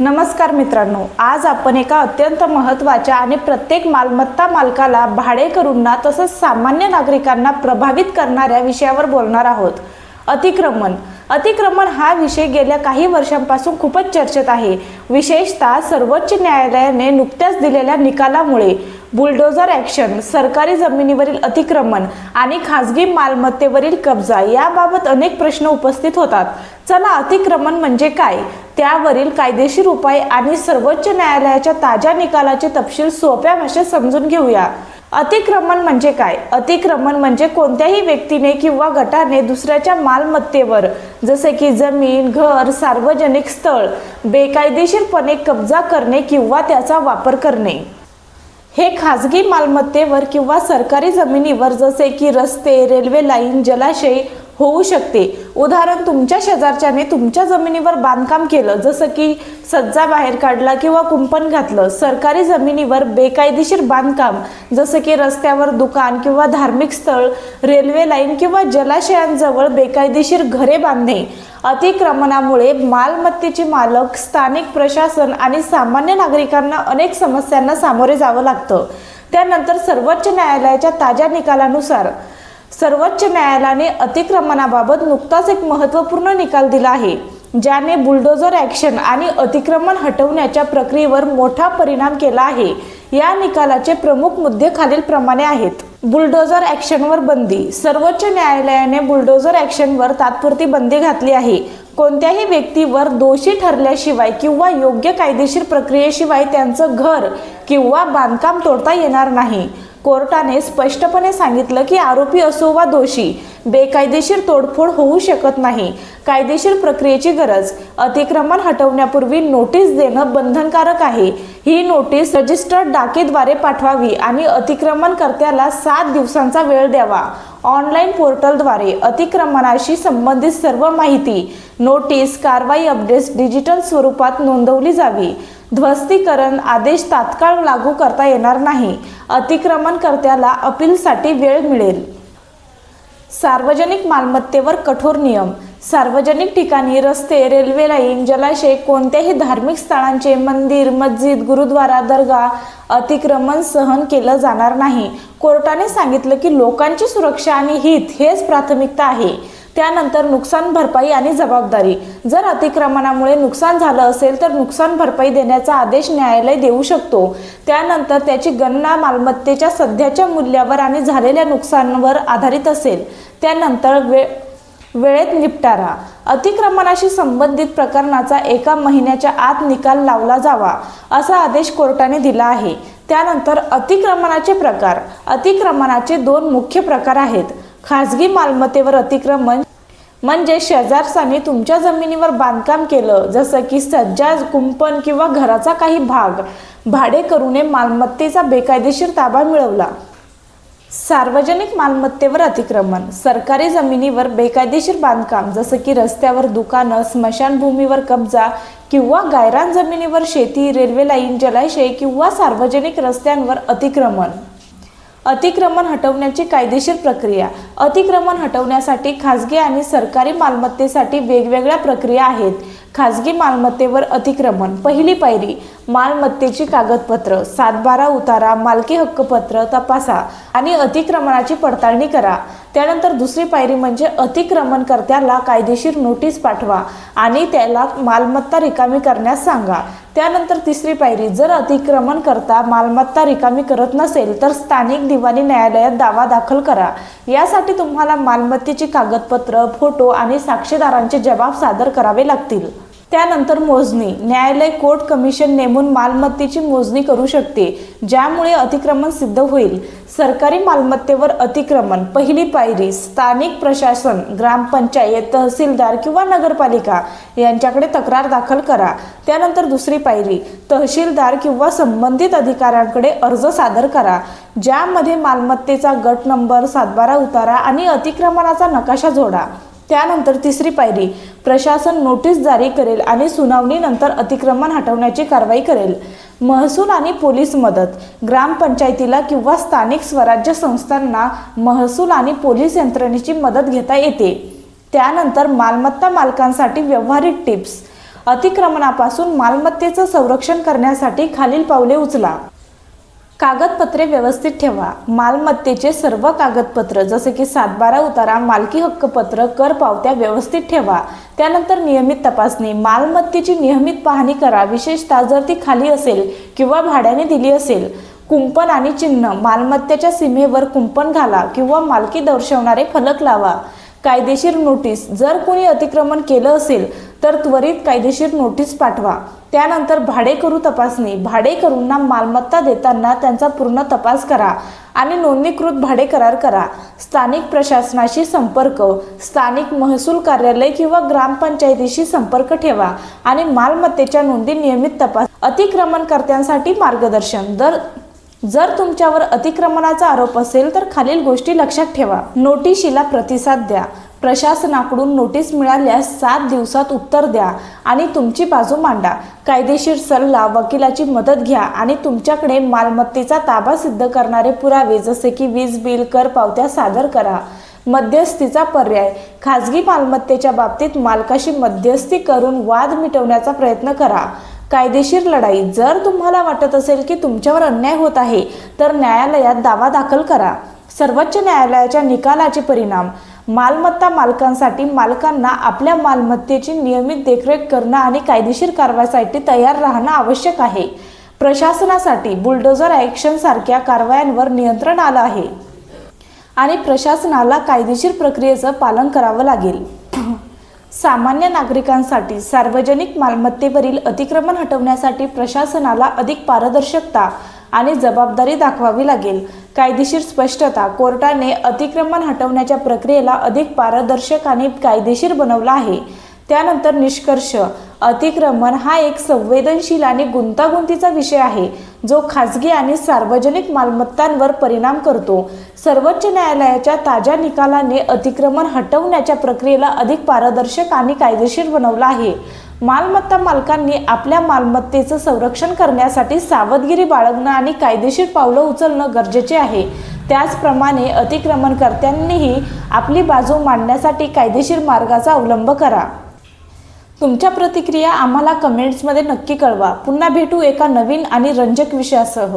नमस्कार मित्रांनो आज आपण एका अत्यंत महत्त्वाच्या आणि प्रत्येक मालमत्ता मालकाला भाडेकरूंना तसंच सामान्य नागरिकांना प्रभावित करणाऱ्या विषयावर बोलणार आहोत. अतिक्रमण. अतिक्रमण हा विषय गेल्या काही वर्षांपासून खूपच चर्चेत आहे. विशेषतः सर्वोच्च न्यायालयाने नुकत्याच दिलेल्या निकालामुळे बुलडोझर ॲक्शन सरकारी जमिनीवरील अतिक्रमण आणि खाजगी मालमत्तेवरील कब्जा याबाबत अनेक प्रश्न उपस्थित होतात. चला अतिक्रमण म्हणजे काय? त्यावरील कायदेशीर उपाय आणि सर्वोच्च न्यायालयाच्या ताज्या निकालाचे तपशील सोप्या भाषेत समजून घेऊया. अतिक्रमण म्हणजे काय? अतिक्रमण म्हणजे कोणत्याही व्यक्तीने किंवा गटाने दुसऱ्याच्या मालमत्तेवर जसे की जमीन घर सार्वजनिक स्थळ बेकायदेशीरपणे कब्जा करणे किंवा त्याचा वापर करणे. हे खाजगी मालमत्तेवर किंवा सरकारी जमिनीवर जसे की रस्ते रेल्वे लाईन जलाशय होऊ शकते. उदाहरण तुमच्या शेजारच्याने तुमच्या जमिनीवर बांधकाम केलं जसं की सज्जा बाहेर काढला किंवा कुंपण घातलं सरकारी जमिनीवर बेकायदेशीर बांधकाम जसं की रस्त्यावर दुकान किंवा धार्मिक स्थळ रेल्वे लाईन किंवा जलाशयांजवळ बेकायदेशीर घरे बांधणे अतिक्रमणामुळे मालमत्तेचे मालक स्थानिक प्रशासन आणि सामान्य नागरिकांना अनेक समस्यांना सामोरे जावं लागतं. त्यानंतर सर्वोच्च न्यायालयाच्या ताज्या निकालानुसार सर्वोच्च न्यायालयाने अतिक्रमणाबाबत नुकताच एक महत्त्वपूर्ण निकाल दिला आहे ज्याने बुलडोझर ॲक्शन आणि अतिक्रमण हटवण्याच्या प्रक्रियेवर मोठा परिणाम केला आहे. या निकालाचे प्रमुख मुद्दे खालीलप्रमाणे आहेत. बुलडोझर ॲक्शनवर बंदी. सर्वोच्च न्यायालयाने बुलडोझर ॲक्शनवर तात्पुरती बंदी घातली आहे. कोणत्याही व्यक्तीवर दोषी ठरल्याशिवाय किंवा योग्य कायदेशीर प्रक्रियेशिवाय त्यांचं घर किंवा बांधकाम तोडता येणार नाही. कोर्टाने स्पष्टपणे सांगितलं की आरोपी असो वा दोषी बेकायदेशीर तोडफोड होऊ शकत नाही. कायदेशीर प्रक्रियेची गरज अतिक्रमण हटवण्यापूर्वी नोटीस देणं बंधनकारक आहे. ही नोटीस रजिस्टर्ड डाकेद्वारे पाठवावी आणि अतिक्रमणकर्त्याला सात दिवसांचा वेळ द्यावा. ऑनलाईन पोर्टलद्वारे अतिक्रमणाशी संबंधित सर्व माहिती नोटीस कारवाई अपडेट्स डिजिटल स्वरूपात नोंदवली जावी. ध्वस्तीकरण आदेश तात्काळ लागू करता येणार नाही. अतिक्रमणकर्त्याला अपीलसाठी वेळ मिळेल. सार्वजनिक मालमत्तेवर कठोर नियम. सार्वजनिक ठिकाणी रस्ते रेल्वे लाईन जलाशय कोणत्याही धार्मिक स्थळांचे मंदिर मस्जिद गुरुद्वारा दर्गा अतिक्रमण सहन केलं जाणार नाही. कोर्टाने सांगितलं की लोकांची सुरक्षा आणि हित हेच प्राथमिकता आहे. त्यानंतर नुकसान भरपाई आणि जबाबदारी. जर अतिक्रमणामुळे नुकसान झालं असेल तर नुकसान भरपाई देण्याचा आदेश न्यायालय देऊ शकतो. त्यानंतर त्याची गणना मालमत्तेच्या सध्याच्या मूल्यावर आणि झालेल्या नुकसानावर आधारित असेल. त्यानंतर वे वेळेत निपटारा. अतिक्रमणाशी संबंधित प्रकरणाचा एका महिन्याच्या आत निकाल लावला जावा असा आदेश कोर्टाने दिला आहे. त्यानंतर अतिक्रमणाचे प्रकार. अतिक्रमणाचे दोन मुख्य प्रकार आहेत. खाजगी मालमत्तेवर अतिक्रमण म्हणजे शेजारसाने तुमच्या जमिनीवर बांधकाम केलं जसं की सज्जा कुंपण किंवा घराचा काही भाग. भाडेकरूने मालमत्तेचा बेकायदेशीर ताबा मिळवला. सार्वजनिक मालमत्तेवर अतिक्रमण सरकारी जमिनीवर बेकायदेशीर बांधकाम जसं की रस्त्यावर दुकानं स्मशानभूमीवर कब्जा किंवा गायरान जमिनीवर शेती रेल्वे लाईन जलाशय किंवा सार्वजनिक रस्त्यांवर अतिक्रमण. अतिक्रमण हटवण्याची कायदेशीर प्रक्रिया. अतिक्रमण हटवण्यासाठी खाजगी आणि सरकारी मालमत्तेसाठी वेगवेगळ्या प्रक्रिया आहेत. खाजगी मालमत्तेवर अतिक्रमण. पहिली पायरी मालमत्तेची कागदपत्र. सातबारा उतारा मालकी हक्कपत्र तपासा आणि अतिक्रमणाची पडताळणी करा. त्यानंतर दुसरी पायरी म्हणजे अतिक्रमणकर्त्याला कायदेशीर नोटीस पाठवा आणि त्याला मालमत्ता रिकामी करण्यास सांगा. त्यानंतर तिसरी पायरी जर अतिक्रमण करता मालमत्ता रिकामी करत नसेल तर स्थानिक दिवाणी न्यायालयात दावा दाखल करा. यासाठी तुम्हाला मालमत्तेची कागदपत्र फोटो आणि साक्षीदारांचे जबाब सादर करावे लागतील. त्यानंतर मोजणी. न्यायालय कोर्ट कमिशन नेमून मालमत्तेची मोजणी करू शकते ज्यामुळे अतिक्रमण सिद्ध होईल. सरकारी मालमत्तेवर अतिक्रमण पहिली पायरी स्थानिक प्रशासन ग्रामपंचायत तहसीलदार किंवा नगरपालिका यांच्याकडे तक्रार दाखल करा. त्यानंतर दुसरी पायरी तहसीलदार किंवा संबंधित अधिकाऱ्यांकडे अर्ज सादर करा ज्यामध्ये मालमत्तेचा गट नंबर सातबारा उतारा आणि अतिक्रमणाचा नकाशा जोडा. त्यानंतर तिसरी पायरी प्रशासन नोटीस जारी करेल आणि सुनावणीनंतर अतिक्रमण हटवण्याची कारवाई करेल. महसूल आणि पोलीस मदत. ग्रामपंचायतीला किंवा स्थानिक स्वराज्य संस्थांना महसूल आणि पोलीस यंत्रणेची मदत घेता येते. त्यानंतर मालमत्ता मालकांसाठी व्यवहारिक टिप्स. अतिक्रमणापासून मालमत्तेचं संरक्षण करण्यासाठी खालील पावले उचला. कागदपत्रे व्यवस्थित ठेवा. मालमत्तेचे सर्व कागदपत्र जसे की सातबारा उतारा मालकी हक्कपत्र कर पावत्या व्यवस्थित ठेवा. त्यानंतर नियमित तपासणी. मालमत्तेची नियमित पाहणी करा. विशेषतः जर ती खाली असेल किंवा भाड्याने दिली असेल कुंपण आणि चिन्ह मालमत्तेच्या सीमेवर कुंपण घाला किंवा मालकी दर्शवणारे फलक लावा. कायदेशीर नोटीस. जर कोणी अतिक्रमण केलं असेल तर त्वरित कायदेशीर नोटीस पाठवा. त्यानंतर भाडेकरू तपासणी. भाडेकरूंना मालमत्ता देताना त्यांचा पूर्ण तपास करा आणि नोंदणीकृत भाडे करार करा. स्थानिक प्रशासनाशी संपर्क. स्थानिक महसूल कार्यालय किंवा ग्रामपंचायतीशी संपर्क ठेवा आणि मालमत्तेच्या नोंदी नियमित तपास. अतिक्रमणकर्त्यांसाठी मार्गदर्शन. दर जर तुमच्यावर अतिक्रमणाचा आरोप असेल तर खालील गोष्टी लक्षात ठेवा. नोटिशीला प्रतिसाद द्या. प्रशासनाकडून नोटीस मिळाल्यास सात दिवसात उत्तर द्या आणि तुमची बाजू मांडा. कायदेशीर सल्ला वकिलाची मदत घ्या आणि तुमच्याकडे मालमत्तेचा ताबा सिद्ध करणारे पुरावे जसे की वीज बिल कर पावत्या सादर करा. मध्यस्थीचा पर्याय. खाजगी मालमत्तेच्या बाबतीत मालकाशी मध्यस्थी करून वाद मिटवण्याचा प्रयत्न करा. कायदेशीर लढाई. जर तुम्हाला वाटत असेल की तुमच्यावर अन्याय होत आहे तर न्यायालयात दावा दाखल करा. सर्वोच्च न्यायालयाच्या निकालाचे परिणाम. मालमत्ता मालकांसाठी मालकांना आपल्या मालमत्तेची नियमित देखरेख करणं आणि कायदेशीर कारवाईसाठी तयार राहणं आवश्यक आहे. प्रशासनासाठी बुलडोझर ॲक्शन सारख्या कारवायांवर नियंत्रण आलं आहे. आणि प्रशासनाला कायदेशीर प्रक्रियेचं पालन करावं लागेल. सामान्य नागरिकांसाठी सार्वजनिक मालमत्तेवरील अतिक्रमण हटवण्यासाठी प्रशासनाला अधिक पारदर्शकता आणि जबाबदारी दाखवावी लागेल. कायदेशीर स्पष्टता कोर्टाने अतिक्रमण हटवण्याच्या प्रक्रियेला अधिक पारदर्शक आणि कायदेशीर बनवला आहे. त्यानंतर निष्कर्ष अतिक्रमण हा एक संवेदनशील आणि गुंतागुंतीचा विषय आहे जो खाजगी आणि सार्वजनिक मालमत्तांवर परिणाम करतो. सर्वोच्च न्यायालयाच्या ताज्या निकालाने अतिक्रमण हटवण्याच्या प्रक्रियेला अधिक पारदर्शक आणि कायदेशीर बनवला आहे. मालमत्ता मालकांनी आपल्या मालमत्तेचं संरक्षण करण्यासाठी सावधगिरी बाळगणं आणि कायदेशीर पावलं उचलणं गरजेचे आहे. त्याचप्रमाणे अतिक्रमणकर्त्यांनीही आपली बाजू मांडण्यासाठी कायदेशीर मार्गाचा अवलंब करा. तुमच्या प्रतिक्रिया आम्हाला कमेंट्समध्ये नक्की कळवा. पुन्हा भेटू एका नवीन आणि रंजक विषयासह.